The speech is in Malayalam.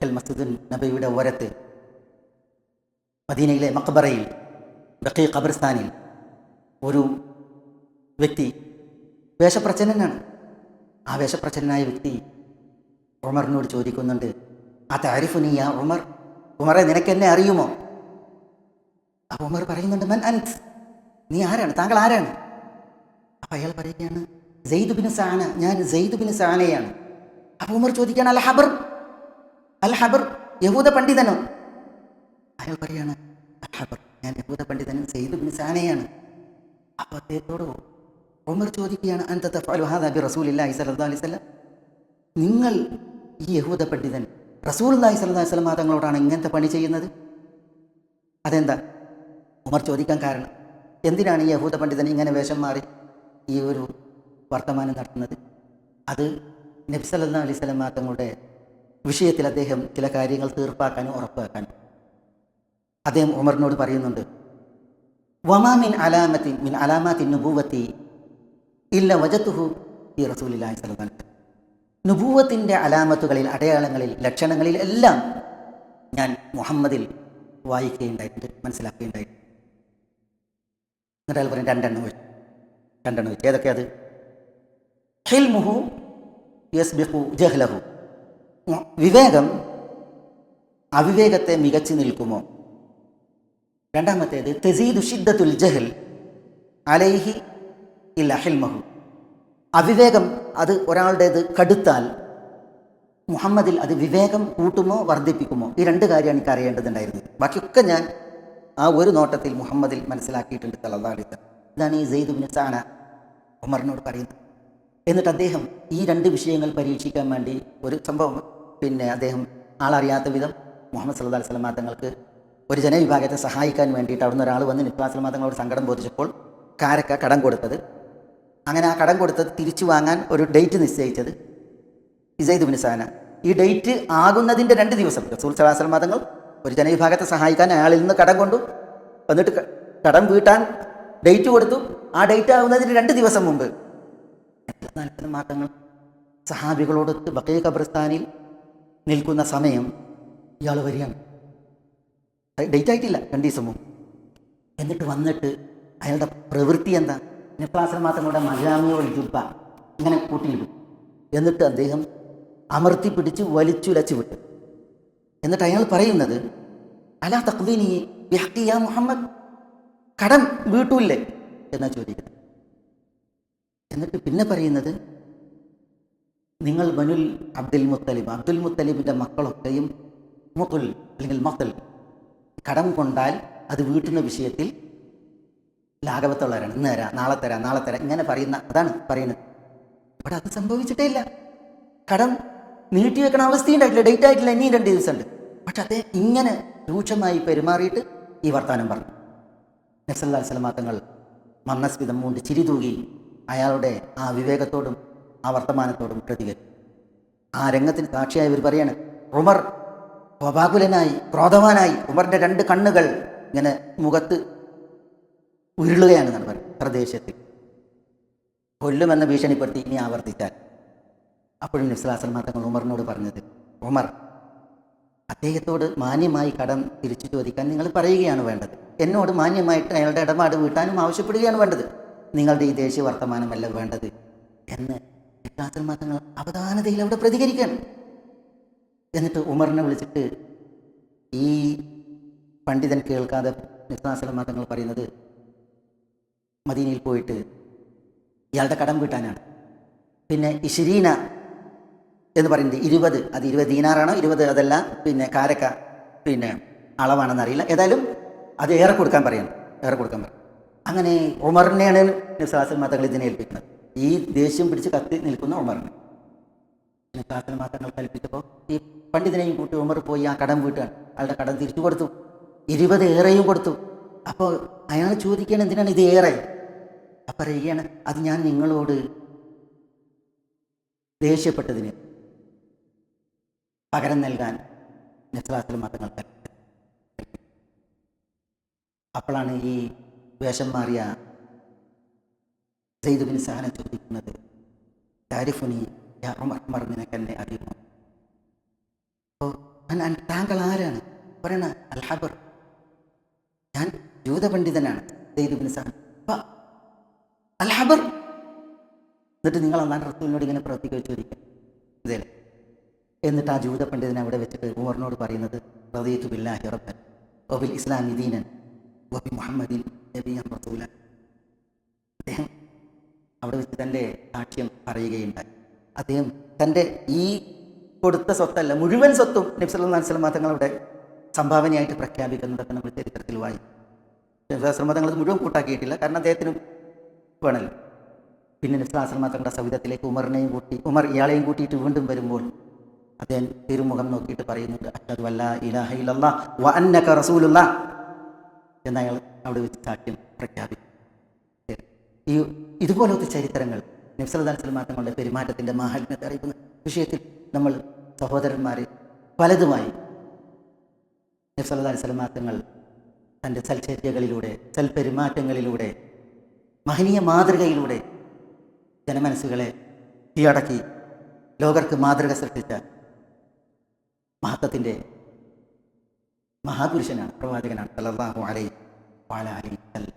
ബക്കൽ മസ്ജിദുൻ നബിയുടെ ഓരത്ത് മദീനയിലെ മക്ബറയിൽ ബക്കി ഖബർസ്ഥാനിൽ ഒരു വ്യക്തി വേഷപ്രച്ഛന്നനാണ്. ആ വേഷപ്രച്ഛന്നനായ വ്യക്തി ഉമറിനോട് ചോദിക്കുന്നുണ്ട് ആ താരിഫ് നീ ആ ഉമർ? ഉമറെ നിനക്ക് എന്നെ അറിയുമോ? ആ ഉമർ പറയുന്നുണ്ട് മൻ അൻസ്. നീ ആരാണ്? താങ്കൾ ആരാണ്? അപ്പം അയാൾ പറയുകയാണ് സെയ്ദ് ബിൻ സാന. ഞാൻ സെയ്ദ് ബിൻ സാനയാണ്. അപ്പോൾ ഉമർ ചോദിക്കുകയാണ് അൽ ഹബർ? അൽ ഹബർ യഹൂദ പണ്ഡിതനോ. അയാൾ പറയാണ് അൽ ഹബർ ഞാൻ യഹൂദ പണ്ഡിതനും സെയ്ദ് ബിൻ സാനയാണ്. അപ്പൊ അദ്ദേഹത്തോട് ഉമർ ചോദിക്കുകയാണ് അന്ത ബി റസൂലില്ലാഹി സ്വല്ലല്ലാഹു അലൈഹി നിങ്ങൾ ഈ യഹൂദ പണ്ഡിതൻ റസൂലുള്ളാഹി സ്വല്ലല്ലാഹു അലൈഹി വസല്ലം തങ്ങളോടാണ് ഇങ്ങനത്തെ പണി ചെയ്യുന്നത്? അതെന്താ? ഉമർ ചോദിക്കാൻ കാരണം എന്തിനാണ് ഈ യഹൂദ പണ്ഡിതൻ ഇങ്ങനെ വേഷം മാറി ഈ ഒരു വർത്തമാനം നടത്തുന്നത്? അത് നബി സല്ലല്ലാഹു അലൈഹി വസല്ലം തങ്ങളുടെ വിഷയത്തിൽ അദ്ദേഹം ചില കാര്യങ്ങൾ തീർപ്പാക്കാനും ഉറപ്പാക്കാനും. അദ്ദേഹം ഉമറിനോട് പറയുന്നുണ്ട് വമാ മിൻ അലാമത്തിൻ മിൻ അലാമാത്തിൻ നുബൂവത്തി ഇല്ല വജത്തുഹു ഈ റസൂലില്ലാഹി വസല്ലം. നുബൂവത്തിന്റെ അലാമത്തുകളിൽ അടയാളങ്ങളിൽ ലക്ഷണങ്ങളിൽ എല്ലാം ഞാൻ മുഹമ്മദിൽ വായിക്കുകയുണ്ടായിട്ടുണ്ട് മനസ്സിലാക്കുകയുണ്ടായിട്ടുണ്ട്. എന്നിട്ട് അയാൾ പറയും രണ്ടെണ്ണം വെച്ചു രണ്ടെണ്ണം വെച്ചു. ഏതൊക്കെ അത്? ഹിൽമുഹു യസ്ബിഹു ജഹ്ലഹു. വിവേകം അവിവേകത്തെ മികച്ചു നിൽക്കുമോ? രണ്ടാമത്തേത് തെസീദു ഷിദ്ദത്തുൽ ജഹൽ അലൈഹി ഇല്ല ഹിൽമഹു. അവിവേകം അത് ഒരാളുടേത് കടുത്താൽ മുഹമ്മദിൽ അത് വിവേകം കൂട്ടുമോ വർദ്ധിപ്പിക്കുമോ? ഈ രണ്ട് കാര്യമാണ് എനിക്ക് അറിയേണ്ടതുണ്ടായിരുന്നു ബാക്കിയൊക്കെ ഞാൻ ആ ഒരു നോട്ടത്തിൽ മുഹമ്മദിൽ മനസ്സിലാക്കിയിട്ടുണ്ട് അലൈഹി ഇതാണ് ഈ സെയ്ദുബിൻ സാന ഉമറിനോട് പറയുന്നത്. എന്നിട്ട് അദ്ദേഹം ഈ രണ്ട് വിഷയങ്ങൾ പരീക്ഷിക്കാൻ വേണ്ടി ഒരു സംഭവം പിന്നെ അദ്ദേഹം ആളറിയാത്ത വിധം മുഹമ്മദ് സല്ലല്ലാഹു അലൈഹി വസല്ലം തങ്ങൾക്ക് ഒരു ജനവിഭാഗത്തെ സഹായിക്കാൻ വേണ്ടിയിട്ട് അവിടുന്ന് ഒരാൾ വന്ന് നിസ്ലാസ്ലം തങ്ങളോട് സങ്കടം ബോധിച്ചപ്പോൾ കാരക്ക കടം കൊടുത്തത്. അങ്ങനെ ആ കടം കൊടുത്തത് തിരിച്ചു വാങ്ങാൻ ഒരു ഡേറ്റ് നിശ്ചയിച്ചത് ഇസൈദ് ബിൻസാന ഈ ഡേറ്റ് ആകുന്നതിന്റെ രണ്ട് ദിവസം റസൂൽ സലാസ്ലം മാതങ്ങൾ ഒരു ജനവിഭാഗത്തെ സഹായിക്കാൻ അയാളിൽ നിന്ന് കടം കൊണ്ടു. എന്നിട്ട് കടം വീട്ടാൻ ഡേറ്റ് കൊടുത്തു. ആ ഡേറ്റ് ആകുന്നതിന് രണ്ട് ദിവസം മുമ്പ് മാറ്റങ്ങൾ സഹാബികളോടൊത്ത് ബക്കേ ഖബർസ്ഥാനിൽ നിൽക്കുന്ന സമയം ഇയാൾ വരികയാണ്. ഡേറ്റ് ആയിട്ടില്ല രണ്ട് ദിവസം മുമ്പ്. എന്നിട്ട് വന്നിട്ട് അയാളുടെ പ്രവൃത്തി എന്താ? നെപ്പാസിനെ മാത്രം കൂടെ മജാമിയോൾ ജുബ ഇങ്ങനെ കൂട്ടിയിട്ടു എന്നിട്ട് അദ്ദേഹം അമർത്തി പിടിച്ച് വലിച്ചുലച്ചു വിട്ടു. എന്നിട്ട് അയാൾ പറയുന്നത് അലാ തക്വീനി മുഹമ്മദ്? കടം വീട്ടൂല്ലേ? എന്നാ ചോദിക്കുന്നത്. എന്നിട്ട് പിന്നെ പറയുന്നത് നിങ്ങൾ ബനുൽ അബ്ദുൽ മുത്തലിബ് അബ്ദുൽ മുത്തലിബിന്റെ മക്കളൊക്കെയും മുത്തുൽ അല്ലെങ്കിൽ മത്തൽ കടം കൊണ്ടാൽ അത് വീട്ടുന്ന വിഷയത്തിൽ ലാഘവത്തുള്ളവരാണ്. ഇന്ന് തരാം നാളെ തരാം നാളെ തരാം. ഇങ്ങനെ പറയുന്ന അതാണ് പറയുന്നത്. ഇവിടെ അത് സംഭവിച്ചിട്ടേ ഇല്ല. കടം നീട്ടി വെക്കണ അവസ്ഥയുണ്ടായിട്ടില്ല ഡേറ്റ് ആയിട്ടില്ല ഇനിയും രണ്ട് ദിവസമുണ്ട്. പക്ഷെ അതേ ഇങ്ങനെ രൂക്ഷമായി പെരുമാറിയിട്ട് ഈ വർത്തമാനം പറഞ്ഞു. നസല്ലാ സ്വലമാത്തങ്ങൾ മന്നസ്മിതം കൊണ്ട് ചിരി തൂകി അയാളുടെ ആ വിവേകത്തോടും ആ വർത്തമാനത്തോടും പ്രതികരിച്ചു. ആ രംഗത്തിന് സാക്ഷിയായി ഇവർ പറയാണ് ഉമർ കോപാകുലനായി ക്രോധവാനായി ഉമറിന്റെ രണ്ട് കണ്ണുകൾ ഇങ്ങനെ മുഖത്ത് ഉരുളുകയാണെന്നാണ് പറയുന്നത് പ്രദേശത്തിൽ കൊല്ലുമെന്ന ഭീഷണിപ്പെടുത്തി ഇനി ആവർത്തിച്ചാൽ. അപ്പോഴും നിസ്ലാസൽ തങ്ങൾ ഉമറിനോട് പറഞ്ഞത് ഉമർ അദ്ദേഹത്തോട് മാന്യമായി കടം തിരിച്ചു ചോദിക്കാൻ നിങ്ങൾ പറയുകയാണ് വേണ്ടത്. എന്നോട് മാന്യമായിട്ട് അയാളുടെ ഇടപാട് വീട്ടാനും ആവശ്യപ്പെടുകയാണ് വേണ്ടത്. നിങ്ങളുടെ ഈ ദേശീയ വർത്തമാനമല്ല വേണ്ടത് എന്ന് നിസ്ലാസൽ തങ്ങൾ അവധാനതയിൽ അവിടെ പ്രതികരിക്കണം. എന്നിട്ട് ഉമറിനെ വിളിച്ചിട്ട് ഈ പണ്ഡിതൻ കേൾക്കാതെ നിസ്ലാസൽ മതങ്ങൾ പറയുന്നത് മദീനയിൽ പോയിട്ട് ഇയാളുടെ കടം വീട്ടാനാണ്. പിന്നെ ഇഷിരീന എന്ന് പറയുന്നത് ഇരുപത് അത് ഇരുപത് ദീനാറാണോ? ഇരുപത് അതല്ല പിന്നെ കാരക്ക പിന്നെ അളവാണെന്നറിയില്ല. ഏതായാലും അത് ഏറെ കൊടുക്കാൻ പറയണം. ഏറെ കൊടുക്കാൻ പറയും അങ്ങനെ ഉമറിനെയാണ് നിസാസൽ മാതാക്കൾ ഇതിനെ ഏൽപ്പിക്കുന്നത്. ഈ ദേഷ്യം പിടിച്ച് കത്തി നിൽക്കുന്ന ഉമറിനെ. നിസാസൽ മാതങ്ങൾ കൽപ്പിച്ചപ്പോൾ ഈ പണ്ഡിതനെയും കൂട്ടി ഉമർ പോയി ആ കടം വീട്ടാണ് അയാളുടെ കടം തിരിച്ചു കൊടുത്തു. ഇരുപത് ഏറെയും കൊടുത്തു. അപ്പോൾ അയാൾ ചോദിക്കുകയാണ് എന്തിനാണ് ഇത് ഏറെ? അപ്പം പറയുകയാണ് അത് ഞാൻ നിങ്ങളോട് ദേഷ്യപ്പെട്ടതിന് പകരം നൽകാൻ നിസാസൽ മതങ്ങൾ അപ്പോഴാണ് ഈ വേഷം മാറിയ സെയ്ദുബിൻ സഹന ചോദിക്കുന്നത് താരിഫുനി യാ ഉമർ ഉമർ നിനക്ക് എന്നെ അറിയുമോ? അപ്പോൾ "മൻ അൻ- താങ്കൾ ആരാണ്? പറയണ അൽഹബർ ഞാൻ ജൂതപണ്ഡിതനാണ് പണ്ഡിതനാണ് സെയ്ദുബിൻ സഅദ് അൽഹബർ എന്നിട്ട് നിങ്ങൾ അന്നാൻ റസൂലിനോട് ഇങ്ങനെ പ്രവർത്തിക്കുക ചോദിക്കാം ഇതേ എന്നിട്ട് ആ ജൂത പണ്ഡിതൻ അവിടെ വെച്ചിട്ട് ഉമറിനോട് പറയുന്നത് റദീത്തു ബില്ലാഹി റബ്ബൻ വബിൽ ഇസ്ലാമി ദീനൻ വബി മുഹമ്മദിൻ നബിയൻ റസൂല അദ്ദേഹം അവിടെ വെച്ച് തന്റെ സാക്ഷ്യം പറയുകയുണ്ടായി. അദ്ദേഹം തന്റെ ഈ കൊടുത്ത സ്വത്തല്ല മുഴുവൻ സ്വത്തും നബ്സലാസ്ലം മതങ്ങൾ അവിടെ സംഭാവനയായിട്ട് പ്രഖ്യാപിക്കുന്നതൊക്കെ നമ്മൾ ചരിത്രത്തിൽ വായി തങ്ങൾ മുഴുവൻ കൂട്ടാക്കിയിട്ടില്ല കാരണം അദ്ദേഹത്തിന് വേണമല്ലോ. പിന്നെ നബ്സല്ലാസ്ലമ തങ്ങളുടെ സവിധത്തിലേക്ക് ഉമറിനെയും കൂട്ടി ഉമർ ഇയാളെയും കൂട്ടിയിട്ട് വീണ്ടും വരുമ്പോൾ അദ്ദേഹം തിരുമുഖം നോക്കിയിട്ട് പറയുന്നുണ്ട് അല്ലാ ഇലാഹ ഇല്ലല്ലാഹ് വ അന്നക റസൂലുള്ള എന്ന് അയാൾ അവിടെ വെച്ച് സാക്ഷ്യം പ്രഖ്യാപിച്ചു. ഈ ഇതുപോലത്തെ ചരിത്രങ്ങൾ നബ്സല്ലാ സ്വലമാ തങ്ങളുടെ പെരുമാറ്റത്തിന്റെ മാഹാത്മ്യത്തെ അറിയിക്കുന്ന വിഷയത്തിൽ നമ്മൾ സഹോദരന്മാരെ പലതുമായി നബ്സല്ലാ സ്വലമാ തങ്ങൾ തന്റെ സൽചര്യകളിലൂടെ സൽപെരുമാറ്റങ്ങളിലൂടെ മഹനീയ മാതൃകയിലൂടെ ജനമനസ്സുകളെ കീഴടക്കി ലോകർക്ക് മാതൃക സൃഷ്ടിച്ച മഹത്വത്തിന്റെ മഹാപുരുഷനാണ് പ്രവാചകനാണ് സലഹു അലൈഹി وعلى آله وسلم.